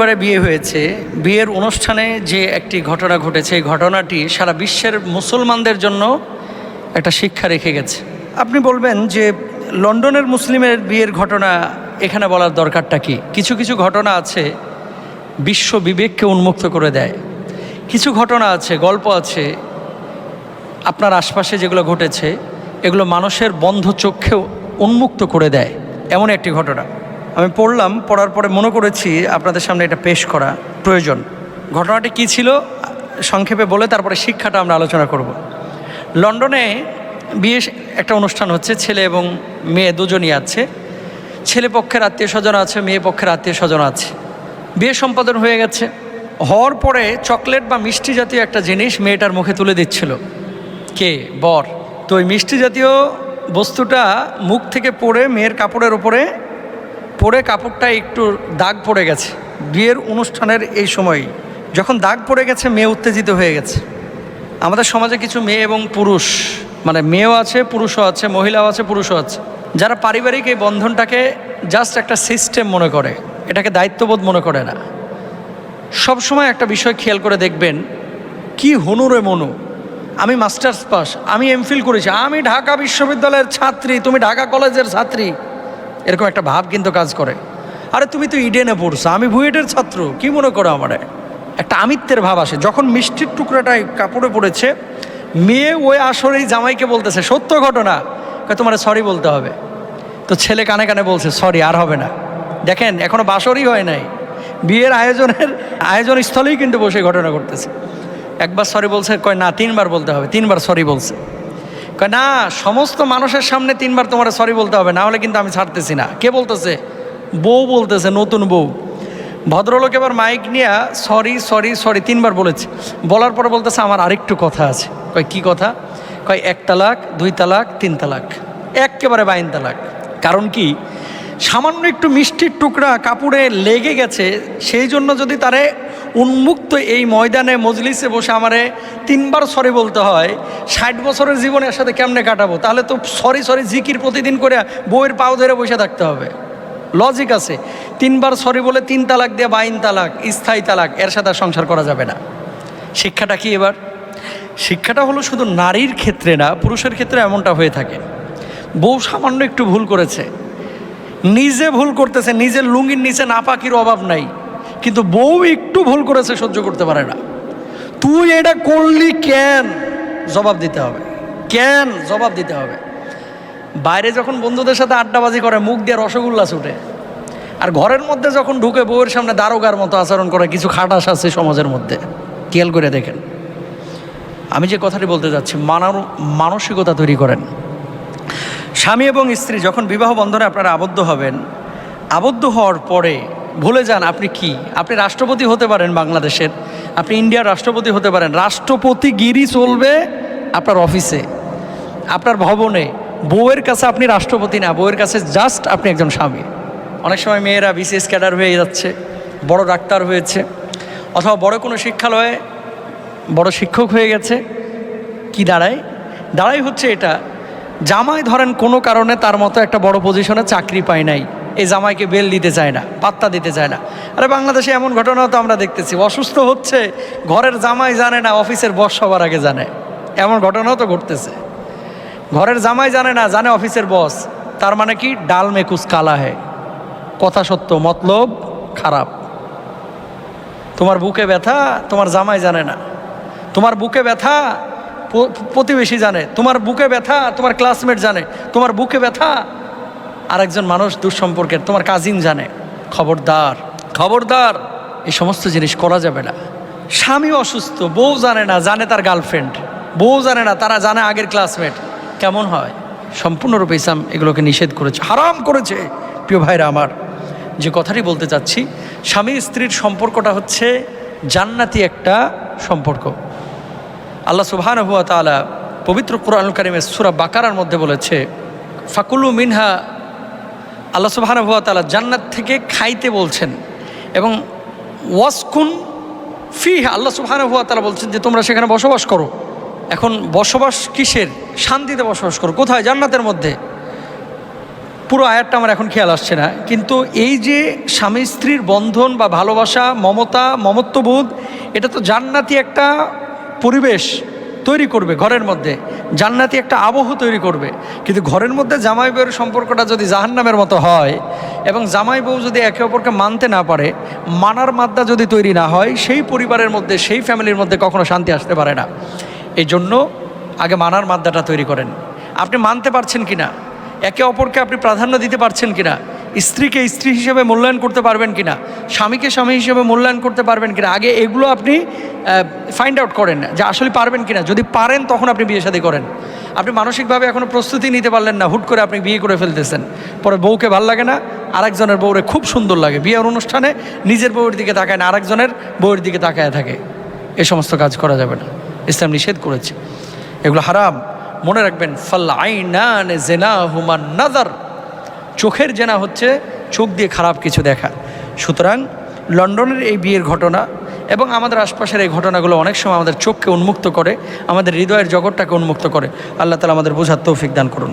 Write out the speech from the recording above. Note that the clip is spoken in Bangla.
এবারে বিয়ে হয়েছে। বিয়ের অনুষ্ঠানে যে একটি ঘটনা ঘটেছে, এই ঘটনাটি সারা বিশ্বের মুসলমানদের জন্য একটা শিক্ষা রেখে গেছে। আপনি বলবেন যে লন্ডনের মুসলিমের বিয়ের ঘটনা এখানে বলার দরকারটা কি? কিছু কিছু ঘটনা আছে, বিশ্ব বিবেককে উন্মুক্ত করে দেয়। কিছু ঘটনা আছে, গল্প আছে, আপনার আশপাশে যেগুলো ঘটেছে, এগুলো মানুষের বন্ধ চক্ষেও উন্মুক্ত করে দেয়। এমন একটি ঘটনা। আমি পড়লাম, পড়ার পরে মনে করেছি আপনাদের সামনে এটা পেশ করা প্রয়োজন। ঘটনাটি কী ছিল? সংক্ষেপে বলে তারপরে শিক্ষাটা আমরা আলোচনা করব। লন্ডনে বিয়ে একটা অনুষ্ঠান হচ্ছে, ছেলে এবং মেয়ে দুজনই আছে। ছেলে পক্ষের আত্মীয় স্বজন আছে, মেয়ে পক্ষের আত্মীয় স্বজন আছে। বিয়ে সম্পাদন হয়ে গেছে। হওয়ার পরে চকলেট বা মিষ্টি জাতীয় একটা জিনিস মেয়েটার মুখে তুলে দিচ্ছিল। কে? বর। তো ওই মিষ্টি জাতীয় বস্তুটা মুখ থেকে পড়ে মেয়ের কাপড়ের ওপরে পরে কাপড়টা একটু দাগ পড়ে গেছে। বিয়ের অনুষ্ঠানের এই সময় যখন দাগ পড়ে গেছে, মেয়ে উত্তেজিত হয়ে গেছে। আমাদের সমাজে কিছু মেয়ে এবং পুরুষ মানে মেয়েও আছে, পুরুষও আছে, মহিলাও আছে, পুরুষও আছে। যারা পারিবারিক এই বন্ধনটাকে জাস্ট একটা সিস্টেম মনে করে, এটাকে দায়িত্ববোধ মনে করে না। সব সময় একটা বিষয় খেয়াল করে দেখবেন, কি হনুরে মনু? আমি মাস্টার্স পাস আমি এমফিল করেছি, আমি ঢাকা বিশ্ববিদ্যালয়ের ছাত্রী, তুমি ঢাকা কলেজের ছাত্রী। এরকম একটা ভাব কিন্তু কাজ করে। আরে তুমি তো ইডেনে পড়ছো, আমি বুয়েটের ছাত্র, কি মনে করো আমারে? একটা আমিত্বের ভাব আসে, যখন মিষ্টির টুকরাটা কাপড়ে পড়েছে, মেয়ে ওই আসরেই জামাইকে বলতেছে, সত্য ঘটনা? তোমার সরি বলতে হবে। তো ছেলে কানে কানে বলছে সরি আর হবে না। দেখেন, এখনও বাসরই হয় নাই। বিয়ের আয়োজনের, আয়োজন স্থলেই কিন্তু বসে ঘটনা করতেছে একবার সরি বলছে, কয়, না, তিনবার বলতে হবে। তিনবার সরি বলছে। না, সমস্ত মানুষের সামনে তিনবার তোমার সরি বলতে হবে, না হলে কিন্তু আমি ছাড়তেছি না। কে বলতেছে? বউ বলতেছে, নতুন বউ। ভদ্রলোক এবার মাইক নিয়ে সরি সরি সরি তিনবার বলেছে। বলার পরে বলতেছে, আমার আরেকটু কথা আছে। কয়, কি কথা? কয়, এক তালাক, দুই তালাক, তিন তালাক। একেবারে বাইন তালাক। কারণ কি? সামান্য একটু মিষ্টির টুকরা কাপড়ে লেগে গেছে, সেই জন্য যদি তারে উন্মুক্ত এই ময়দানে মজলিসে বসে আমারে তিনবার সরি বলতে হয়। ষাট বছরের জীবনে এর সাথে কেমনে কাটাবো? তাহলে তো সরি সরি জিকির প্রতিদিন করে বইয়ের পাও ধরে বসে থাকতে হবে। লজিক আছে। তিনবার সরি বলে তিন তালাক দিয়ে বাইন তালাক, স্থায়ী তালাক, এর সাথে সংসার করা যাবে না। শিক্ষাটা কি এবার? শিক্ষাটা হলো শুধু নারীর ক্ষেত্রে না, পুরুষের ক্ষেত্রে এমনটা হয়ে থাকে। বউ সামান্য একটু ভুল করেছে। নিজে ভুল করতেছে, নিজের লুঙ্গির নিচে নাপাকির অভাব নাই। কিন্তু বউ একটু ভুল করেছে, সহ্য করতে পারে না। তুই এটা করলি কেন? জবাব দিতে হবে। কেন? জবাব দিতে হবে। বাইরে যখন বন্ধুদের সাথে আড্ডাবাজি করে, মুখ দিয়ে রসগোল্লা ছুটে। আর ঘরের মধ্যে যখন ঢুকে বউয়ের সামনে দারোগার মতো আচরণ করে, কিছু খাটাস আছে সমাজের মধ্যে। খেয়াল করে দেখেন। আমি যে কথাটি বলতে যাচ্ছি মানার মানসিকতা তৈরি করেন। স্বামী এবং স্ত্রী যখন বিবাহ বন্ধনে আপনারা আবদ্ধ হবেন, আবদ্ধ হওয়ার পরে ভুলে যান আপনি কি? আপনি রাষ্ট্রপতি হতে পারেন বাংলাদেশের, আপনি ইন্ডিয়ার রাষ্ট্রপতি হতে পারেন। রাষ্ট্রপতি গিরি চলবে আপনার অফিসে, আপনার ভবনে। বউয়ের কাছে আপনি রাষ্ট্রপতি না, বউয়ের কাছে জাস্ট আপনি একজন স্বামী। অনেক সময় মেয়েরা বিসিএস ক্যাডার হয়ে যাচ্ছে, বড় ডাক্তার হয়েছে, অথবা বড় কোনো শিক্ষালয়ে বড় শিক্ষক হয়ে গেছে। কি দাঁড়ায়? দাঁড়াই হচ্ছে এটা, জামাই ধরেন কোনো কারণে তার মতো একটা বড় পজিশনে চাকরি পায় নাই। এই জামাইকে বেল দিতে চায় না, পাত্তা দিতে চায় না। আরে বাংলাদেশে এমন ঘটনাও তো আমরা দেখতেছি। অসুস্থ হচ্ছে, ঘরের জামাই জানে না, অফিসের বস সবার আগে জানে। এমন ঘটনাও তো ঘটতেছে। ঘরের জামাই জানে না, জানে অফিসের বস। তার মানে কি? ডাল মেকুস কালা হে। কথা সত্য, মতলব খারাপ। তোমার বুকে ব্যথা, তোমার জামাই জানে না। তোমার বুকে ব্যথা প্রতিবেশী জানে। তোমার বুকে ব্যথা, তোমার ক্লাসমেট জানে। তোমার বুকে ব্যথা আরেকজন মানুষ দুঃসম্পর্কের তোমার কাজিন জানে খবরদার। খবরদার। এই সমস্ত জিনিস করা যাবে না। স্বামী অসুস্থ বউ জানে না জানে তার গার্লফ্রেন্ড বউ জানে না তারা জানে আগের ক্লাসমেট কেমন হয়? সম্পূর্ণরূপে ইসলাম এগুলোকে নিষেধ করেছে হারাম করেছে প্রিয় ভাইরা আমার। যে কথাটি বলতে চাচ্ছি স্বামী স্ত্রীর সম্পর্কটা হচ্ছে জান্নাতি একটা সম্পর্ক। আল্লাহ সুবহান হুয়া তালা পবিত্র কোরআন কারিমের সুরা বাকারার মধ্যে বলেছে ফাকুলু মিনহা আল্লাহ সুবহান হুয়া তালা জান্নাত থেকে খাইতে বলছেন এবং ওয়াসকুন ফি আল্লাহ সুবহান হুয়া তালা বলছেন যে তোমরা সেখানে বসবাস করো। এখন বসবাস কিসের? শান্তিতে বসবাস করো। কোথায়? জান্নাতের মধ্যে। পুরো আয়াতটা আমার এখন খেয়াল আসছে না। কিন্তু এই যে স্বামী স্ত্রীর বন্ধন বা ভালোবাসা, মমতা, মমত্ববোধ, এটা তো জান্নাতি একটা পরিবেশ। তৈরি করবে ঘরের মধ্যে। জান্নাতি একটা আবহ তৈরি করবে। কিন্তু ঘরের মধ্যে জামাই বউয়ের সম্পর্কটা যদি জাহান্নামের মতো হয় এবং জামাই বউ যদি একে অপরকে মানতে না পারে, মানার মাদ্দা যদি তৈরি না হয়, সেই পরিবারের মধ্যে, সেই ফ্যামিলির মধ্যে কখনো শান্তি আসতে পারে না। এই জন্য আগে মানার মাদ্দাটা তৈরি করেন। আপনি মানতে পারছেন কি না একে অপরকে আপনি প্রাধান্য দিতে পারছেন কিনা? স্ত্রীকে স্ত্রী হিসেবে মূল্যায়ন করতে পারবেন কিনা, স্বামীকে স্বামী হিসেবে মূল্যায়ন করতে পারবেন কিনা, আগে এগুলো আপনি ফাইন্ড আউট করেন যে আসলে পারবেন কিনা। যদি পারেন, তখন আপনি বিয়ে শাদী করেন। আপনি মানসিকভাবে এখনও প্রস্তুতি নিতে পারলেন না, হুট করে আপনি বিয়ে করে ফেলতেছেন। পরে বউকে ভালো লাগে না, আরেকজনের বউরে খুব সুন্দর লাগে। বিয়ের অনুষ্ঠানে নিজের বউয়ের দিকে তাকায় না, আরেকজনের বউয়ের দিকে তাকায় থাকে। এ সমস্ত কাজ করা যাবে না। ইসলাম নিষেধ করেছে। এগুলো হারাম। মনে রাখবেন, ফাল আইনান জেনা হুমান নাদার। চোখের জেনা হচ্ছে চোখ দিয়ে খারাপ কিছু দেখা। সুতরাং লন্ডনের এই বিয়ের ঘটনা এবং আমাদের আশপাশের এই ঘটনাগুলো অনেক সময় আমাদের চোখকে উন্মুক্ত করে, আমাদের হৃদয়ের জগৎটাকে উন্মুক্ত করে, আল্লাহ তালা আমাদের বোঝার তৌফিক দান করুন।